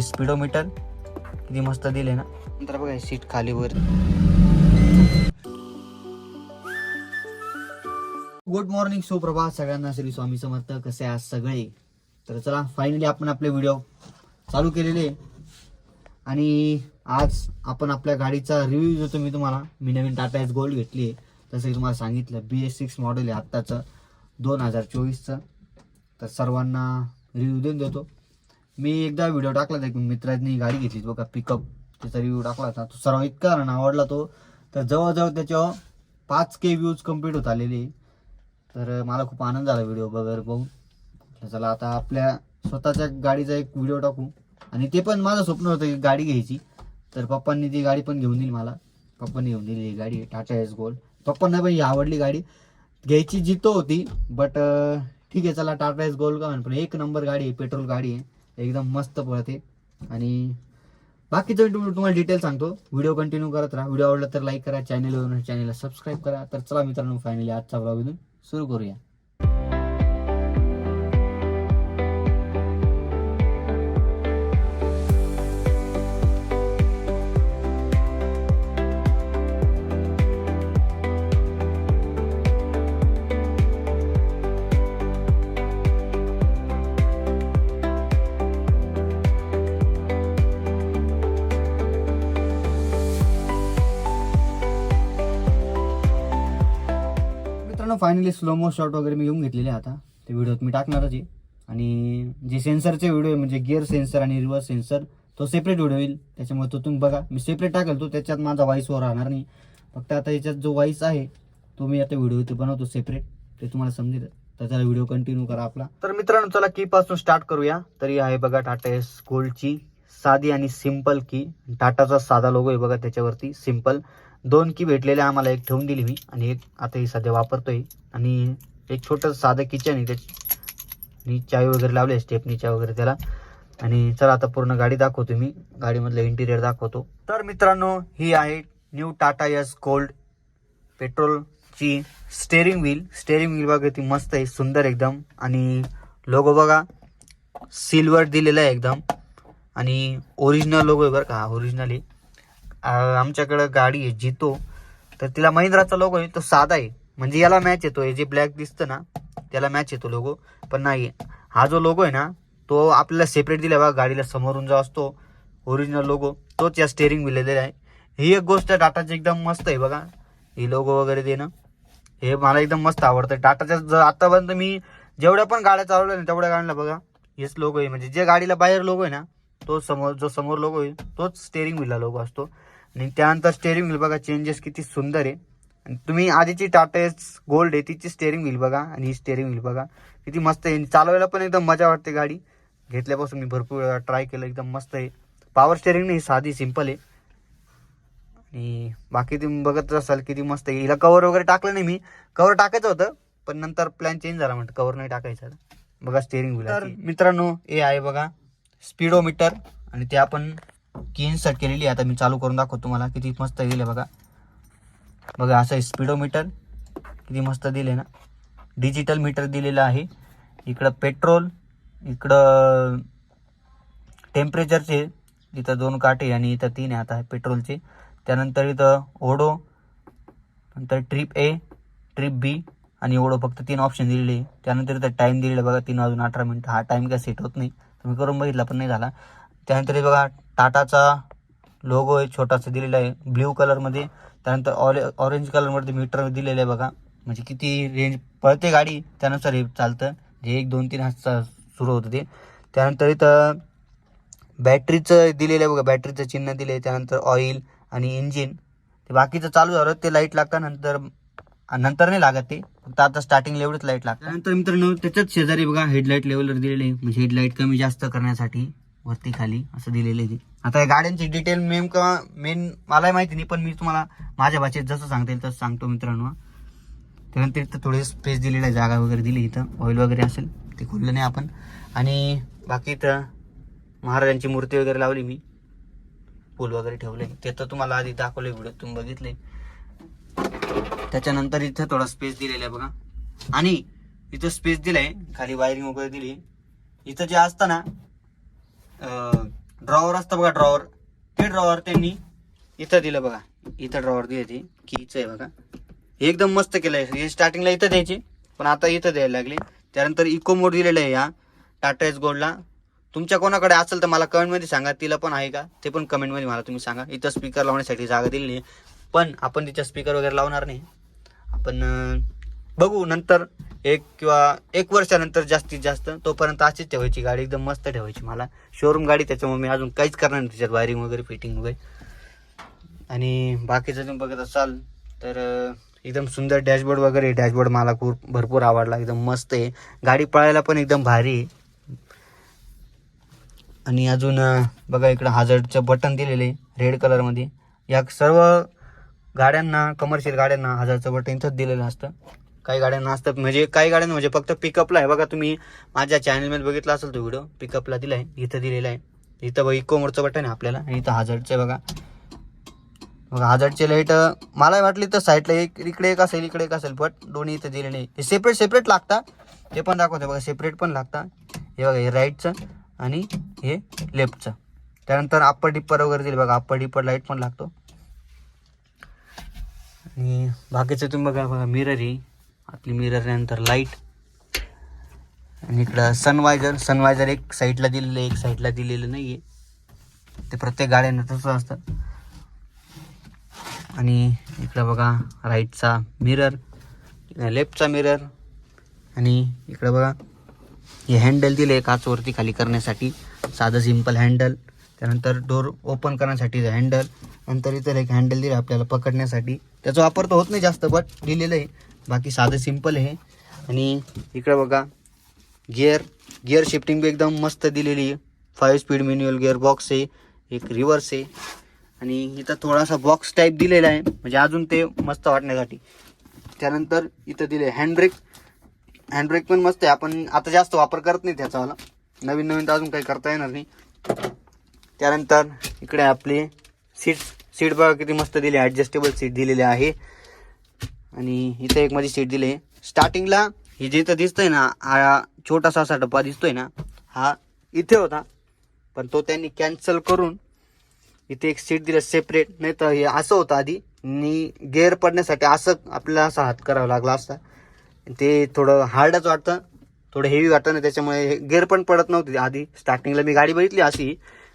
Speedometer. किती मस्त दिले ना. नंतर बघा सीट खाली वर. गुड मॉर्निंग सुप्रभात. सगळ्यांना श्री स्वामी समर्थ. कसे आज सगळे? तर चला फायनली आपण आपले व्हिडिओ चालू केलेले आणि आज आपण आपल्या गाडीचा रिव्ह्यू देतो मी तुम्हाला. मी नवीन टाटा एस गोल्ड घेतली आहे. तसं तुम्हाला सांगितलं बी एस सिक्स मॉडेल आहे आत्ताचं. दोन हजार चोवीसचं. तर सर्वांना रिव्ह्यू देऊन देतो. मी एकदा व्हिडिओ टाकला होता एक मित्रांनी गाडी घेतली बघा पिकअप त्याचा रिव्ह्यू टाकला होता. तो सर्व इतका ना आवडला तो. तर जवळजवळ त्याच्यावर पाच के व्ह्यूज कंप्लीट होत आलेले. तर मला खूप आनंद झाला व्हिडिओ वगैरे बघून तर चला आता आपल्या स्वतःच्या गाडीचा एक व्हिडिओ टाकू. आणि ते पण माझं स्वप्न होतं की गाडी घ्यायची. तर पप्पांनी ती गाडी पण घेऊन दिली मला. पप्पांनी घेऊन दिली ही गाडी टाटा एस गोल्ड पप्पांना पण ही आवडली गाडी. घ्यायची जितो होती बट ठीक आहे चला टाटा एस गोल्ड का म्हण पण एक नंबर गाडी आहे पेट्रोल गाडी आहे. एकदम मस्त पळते आणि बाकीचं मी तुम्हाला तुम्हाला डिटेल सांगतो. व्हिडिओ कंटिन्यू करत राहा. व्हिडिओ आवडला तर लाईक करा. चॅनलवर चॅनलला सबस्क्राईब करा. तर चला मित्रांनो फायनली आजचा ब्लॉग इथून सुरू करूया. मित्रांनो फायनली स्लोमो शॉट वगैरे मी घेऊन घेतलेले आहे आता. ते व्हिडिओत मी टाकणारच आहे. आणि जे सेन्सरचे व्हिडिओ आहे म्हणजे गिअर सेन्सर आणि रिव्हर्स सेन्सर तो सेपरेट व्हिडिओ येईल. त्याच्यामुळे तो तुम्ही बघा. मी सेपरेट टाकेल तो त्याच्यात माझा व्हॉइस वर राहणार नाही. फक्त आता याच्यात जो व्हॉइस आहे तो मी आता व्हिडिओ इथे बनवतो सेपरेट ते तुम्हाला समजेल. तर त्याला व्हिडिओ कंटिन्यू करा आपला. तर मित्रांनो चला की पासून स्टार्ट करूया. तरी आहे बघा टाटा एस गोल्डची साधी आणि सिंपल की टाटाचा साधा लोगो आहे बघा त्याच्यावरती. सिंपल दोन की भेटलेले आम्हाला एक ठेवून दिली मी आणि एक आता ही सध्या वापरतोय. आणि एक छोटं साधं किचन आहे त्याची चाय वगैरे लावले स्टेपनी चाय वगैरे त्याला. आणि चला आता पूर्ण गाडी दाखवतो मी. गाडीमधलं इंटिरियर दाखवतो. तर मित्रांनो ही आहे न्यू टाटा यस गोल्ड पेट्रोलची स्टेअरिंग व्हील स्टेअरिंग व्हील बघा ती मस्त आहे सुंदर एकदम. आणि लोगो बघा सिल्वर दिलेला आहे एकदम. आणि ओरिजिनल लोगो आहे बरं का. ओरिजिनल आहे. आमच्याकडं गाडी आहे जितो. तर तिला महिंद्राचा लोगो आहे तो साधा आहे. म्हणजे याला मॅच येतो हे जे ब्लॅक दिसतं ना त्याला मॅच येतो लोगो पण नाही हा जो लोगो आहे ना तो आपल्याला सेपरेट दिला बघा गाडीला समोरून जो असतो ओरिजिनल लोगो तोच या स्टेअरिंग दिलेला आहे ही एक गोष्ट टाटाची एकदम मस्त आहे बघा. ही लोगो वगैरे देणं हे मला एकदम मस्त आवडतं. टाटाच्या जर आतापर्यंत मी जेवढ्या पण गाड्या चालवल्या ना तेवढ्या गाड्यांना बघा हेच लोगो आहे. म्हणजे जे गाडीला बाहेर लोगो आहे ना तो समोर जो समोर लोगो आहे तोच स्टेअरिंग व्हीलला लोगो असतो. आणि त्यानंतर स्टेअरिंग व्हील बघा चेंजेस किती सुंदर आहे. आणि तुम्ही आधीची टाटा एस गोल्ड आहे तिची स्टेअरिंग व्हील बघा आणि ही स्टेअरिंग व्हील बघा. किती मस्त आहे. चालवायला पण एकदम मजा वाटते गाडी. घेतल्यापासून मी भरपूर वेळा ट्राय केलं एकदम मस्त आहे. पॉवर स्टेअरिंग नाही साधी सिंपल आहे. आणि बाकी तुम्ही बघत असाल किती मस्त आहे. हिला कवर वगैरे टाकलं नाही मी. कवर टाकायचं होतं पण नंतर प्लॅन चेंज झाला म्हणतं कवर नाही टाकायचं बघा स्टेअरिंग व्हील तर मित्रांनो हे आहे बघा. स्पीडोमीटर आणि ते आपण की इन्सर्ट केलेली आहे. आता मी चालू करून दाखवतो तुम्हाला. किती मस्त दिले बघा. बघा असं आहे स्पीडोमीटर किती मस्त दिले ना. डिजिटल मीटर दिलेलं आहे. इकडं पेट्रोल इकडं टेम्परेचरचे इथं दोन काटे आणि इथं तीन आहे. आता पेट्रोलचे त्यानंतर इथं ओडो नंतर ट्रिप ए ट्रिप बी आणि ओडो फक्त तीन ऑप्शन दिलेले. त्यानंतर इथं टाईम दिलेला बघा तीन वाजून अठरा मिनिटं. हा टाईम काय सेट होत नाही. तुम्ही करून बघितला पण नाही झाला. त्यानंतर हे बघा टाटाचा लोगो आहे छोटासा दिलेला आहे ब्ल्यू कलरमध्ये त्यानंतर ऑरे ऑरेंज कलरमध्ये मीटर दिलेलं आहे बघा. म्हणजे किती रेंज पळते गाडी त्यानुसार हे चालतं. जे एक दोन तीन हातचा सुरू होतं ते त्यानंतर इथं बॅटरीचं दिलेलं आहे बघा बॅटरीचं चिन्ह दिलं आहे त्यानंतर ऑइल आणि इंजिन ते बाकीचं चालू झालं ते लाइट लागतं. नंतर नंतर नाही लागत ते. फक्त आता स्टार्टिंगला एवढंच लाइट लागतं. त्यानंतर मित्रांनो त्याच्याच शेजारी बघा हेडलाईट लेवलवर दिलेले आहे. म्हणजे हेडलाईट कमी जास्त करण्यासाठी. वरती खाली असं दिलेलं आहे आता या गाड्यांची डिटेल मेम का मेन मला माहिती नाही पण मी तुम्हाला माझ्या भाषेत जसं सांगता येईल तसं सांगतो मित्रांनो त्यानंतर इथं थोडे स्पेस दिलेलं आहे जागा वगैरे दिली इथं. ऑइल वगैरे असेल ते खोललं नाही आपण. आणि बाकी इथं महाराजांची मूर्ती वगैरे लावली मी. पूल वगैरे ठेवले ते तर तुम्हाला आधी दाखवले व्हिडिओ तुम्ही बघितले त्याच्यानंतर इथं थोडा स्पेस दिलेला आहे बघा. आणि इथं स्पेस दिलाय खाली वायरिंग वगैरे दिली इथं जे असतं ना ड्रॉवर असतं बघा ड्रॉवर ते ड्रॉवर त्यांनी इथं दिलं बघा. इथं ड्रॉवर दिले ते. कीचं आहे बघा. हे एकदम मस्त केलं आहे हे स्टार्टिंगला इथं द्यायचे पण आता इथं द्यायला लागले. त्यानंतर इको मोड दिलेलं आहे या टाटा एस गोल्डला तुमच्या कोणाकडे असेल तर मला कमेंटमध्ये सांगा. तिला पण आहे का? ते पण कमेंटमध्ये मला तुम्ही सांगा. इथं स्पीकर लावण्यासाठी जागा दिली नाही पण आपण तिच्या स्पीकर वगैरे लावणार नाही. आपण बघू नंतर एक किंवा एक वर्षानंतर जास्तीत जास्त तोपर्यंत अशीच ठेवायची गाडी एकदम मस्त ठेवायची मला. शोरूम गाडी त्याच्यामुळे मी अजून काहीच करणार नाही त्याच्यात वायरिंग वगैरे फिटिंग वगैरे. आणि बाकीचं तुम्ही बघत असाल तर एकदम सुंदर डॅशबोर्ड वगैरे डॅशबोर्ड मला खूप भरपूर आवडला एकदम मस्त आहे. गाडी पळायला पण एकदम भारी आहे. आणि अजून बघा इकडं हाजरचं बटन दिलेलं आहे रेड कलरमध्ये या सर्व गाड्यांना कमर्शियल गाड्यांना हजारचं बटन इथंच दिलेलं असतं. काही गाड्यांना असतं म्हणजे काही गाड्यांना म्हणजे फक्त पिकअपला आहे. बघा तुम्ही माझ्या चॅनलमध्ये बघितला असेल तो व्हिडिओ पिकअपला दिला आहे इथं दिलेला आहे. इथं बघा इको मोडचं बटन आहे आपल्याला. आणि इथं हजारचं आहे बघा. बघा हजारचे लाइट मला वाटली तर साईडला एक इकडे एक असेल इकडे एक असेल बट दोन्ही इथं दिले नाही. हे सेपरेट सेपरेट लागतात ते पण दाखवते बघा सेपरेट पण लागतात हे बघा हे राईटचं आणि हे लेफ्टचं त्यानंतर अप्पर डिप्पर वगैरे दिले बघा अप्पर डिप्पर लाइट पण लागतो. आणि बाकीचं तुम्ही बघा बघा मिरर ही आपली मिरर नंतर लाइट आणि इकडं सनवायझर सनवायझर एक साईडला दिलेलं आहे एक साईडला दिलेलं नाही आहे ते प्रत्येक गाड्यांना तसं असतं. आणि इकडं बघा राईटचा मिरर लेफ्टचा मिरर आणि इकडं बघा हे हँडल दिले काचवरती खाली करण्यासाठी. साधं सिंपल हँडल त्यानंतर डोर ओपन करण्यासाठी हँडल नंतर इतर एक हँडल दिलं आपल्याला पकडण्यासाठी. त्याचा वापर तर होत नाही जास्त बट दिलेलं आहे. बाकी साधं सिंपल आहे. आणि इकडं बघा गिअर गिअर शिफ्टिंग बी एकदम मस्त दिलेली आहे. Five speed manual gear box आहे एक रिव्हर्स आहे. आणि इथं थोडासा बॉक्स टाईप दिलेला आहे म्हणजे अजून ते मस्त वाटण्यासाठी. त्यानंतर इथं दिले हँडब्रेक हँडब्रेक पण मस्त आहे. आपण आता जास्त वापर करत नाही त्याचावाला. नवीन नवीन तर अजून काही करता येणार नाही. त्यानंतर इकडे आपले सीट सीट बघा किती मस्त दिली. ॲडजस्टेबल सीट दिलेली आहे. आणि इथं एक माझी सीट दिली. आहे स्टार्टिंगला हे जे इथं दिसतंय ना हा छोटासा असा डब्बा दिसतोय ना हा इथे होता. पण तो त्यांनी कॅन्सल करून इथे एक सीट दिलं सेपरेट नाही तर हे असं होतं आधी नी गेअर पडण्यासाठी असं आपल्याला असा हात करावा लागला असता. ते थोडं हार्डच वाटतं थोडं हेवी वाटतं ना त्याच्यामुळे गेअर पण पडत नव्हती आधी. स्टार्टिंगला मी गाडी बघितली अशी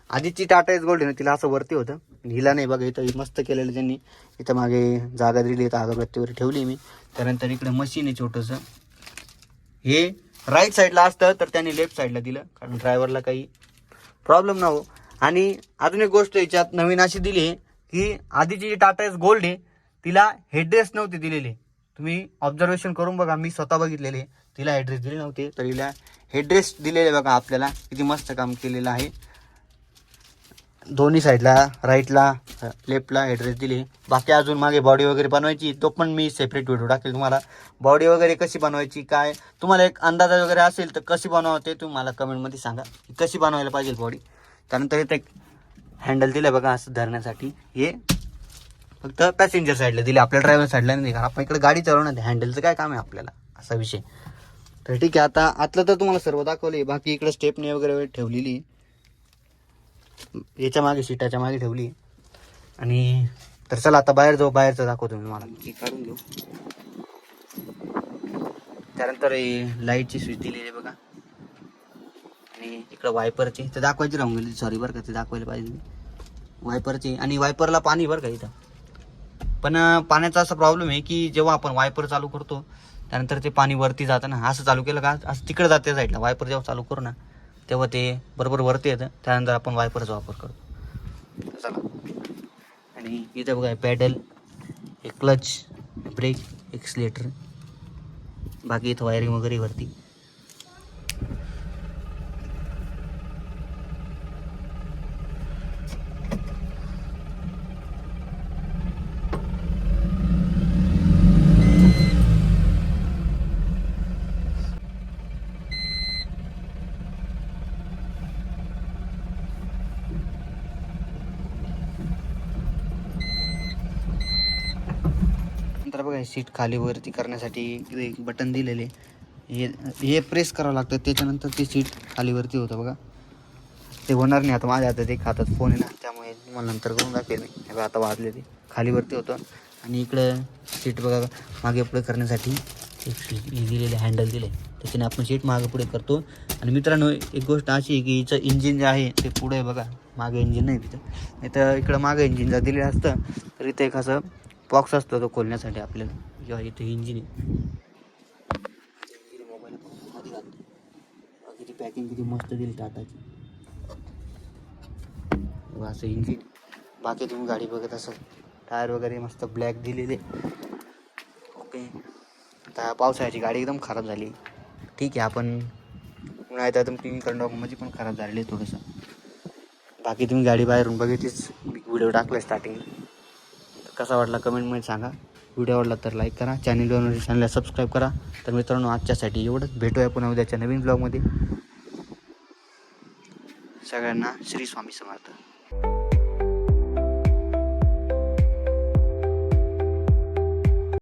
आधीची टाटा एस गोल्ड आहे. ना तिला असं वरती होतं. हिला नाही. बघा इथं मस्त केलेलं त्यांनी. इथं मागे जागा दिली. इथं अगरबत्तीवर ठेवली मी. त्यानंतर इकडे मशीन आहे छोटंसं. हे राईट साईडला असतं तर त्यांनी लेफ्ट साईडला दिलं. कारण ड्रायव्हरला काही प्रॉब्लेम ना हो आणि अजून एक गोष्ट याच्यात नवीन अशी दिली आहे की आधीची जी टाटा एस गोल्ड आहे तिला हेड्रेस नव्हती दिलेली. तुम्ही ऑब्झर्वेशन करून बघा. मी स्वतः बघितलेले. तिला हेडरेस्ट दिले नव्हते. तर हिला हेड्रेस दिलेले बघा आपल्याला. किती मस्त काम केलेलं आहे. दोन्ही साईडला राईटला लेफ्टला ॲड्रेस दिली. बाकी अजून मागे बॉडी वगैरे बनवायची तो पण मी सेपरेट व्हिडिओ टाकेल तुम्हाला. बॉडी वगैरे कशी बनवायची काय? तुम्हाला एक अंदाजा वगैरे असेल तर कशी बनवा ते तुम्ही मला कमेंटमध्ये सांगा. कशी बनवायला पाहिजे बॉडी त्यानंतर इथे एक हँडल दिलं बघा असं धरण्यासाठी. हे फक्त पॅसेंजर साईडला दिले आपल्या ड्रायव्हर साईडला नाही. कारण आपण इकडे गाडी चालवणार हँडलचं काय काम आहे आपल्याला? असा विषय. तर ठीक आहे आता आतलं तर तुम्हाला सर्व दाखवले बाकी इकडे स्टेपने वगैरे ठेवलेली. आहे. याच्या मागे सीटाच्या मागे ठेवली. आणि तर चला आता बाहेर जाऊ बाहेरचं दाखवतो मी मला की काढून घेऊ. त्यानंतर लाईटची स्विच दिलेली आहे बघा. आणि इकडं वायपरची तर दाखवायची राहून गेली. सॉरी बरं का ते दाखवायला पाहिजे. वायपरची आणि वायपरला पाणी बरं का इथं. पण पाण्याचा असा प्रॉब्लेम आहे की जेव्हा आपण वायपर चालू करतो त्यानंतर ते पाणी वरती जातं ना. असं चालू केलं का असं तिकडे जाते साईडला वायपर जेव्हा चालू करू ना तेव्हा ते बरोबर वरती येतं. त्यानंतर आपण वायपरचा वापर करतो. चला. आणि इथं बघा पॅडल एक क्लच ब्रेक एक्सलेटर बाकी इथं वायरिंग वगैरे वरती. आहे सीट खाली वरती करण्यासाठी. एक बटन दिलेले. हे हे प्रेस करावं लागतं. त्याच्यानंतर ते सीट खालीवरती होतं बघा. ते होणार नाही. आता माझ्या हातात एक हातात फोन आहे ना. त्यामुळे मला नंतर करून दाखवेल मी हे बघा आता वाजले ते खालीवरती होतं. आणि इकडं सीट बघा मागे पुढे करण्यासाठी एक दिलेले हँडल दिले. त्याच्याने आपण सीट मागे पुढे करतो. आणि मित्रांनो एक गोष्ट अशी आहे की हिचं इंजिन जे आहे ते पुढे आहे बघा. मागे इंजिन नाही तिथं. नाही तर इकडं मागे इंजिन जर दिलेलं असतं तर इथं एक असं बॉक्स असतो तो खोलण्यासाठी आपल्याला. किंवा इथे इंजिन आहे. मोबाईल किती पॅकिंग किती मस्त दिली टाटाची. असं इंजिन बाकी तुम्ही गाडी बघत असाल. टायर वगैरे मस्त ब्लॅक दिलेले. ओके आता पावसाळ्याची गाडी एकदम खराब झाली. ठीक आहे आपण उन्हाळ्यात आता तुम्ही कंडॉकमध्ये पण खराब झालेली आहे थोडंसं. बाकी तुम्ही गाडी बाहेरून बघितलीच. व्हिडिओ टाकला स्टार्टिंगला कसा वाटला कमेंटमध्ये सांगा. व्हिडिओ आवडला तर लाईक करा. चॅनलवर चॅनलला सबस्क्राईब करा. तर मित्रांनो आजच्यासाठी एवढंच. भेटूया पुन्हा उद्याच्या नवीन ब्लॉगमध्ये सगळ्यांना श्री स्वामी समर्थ.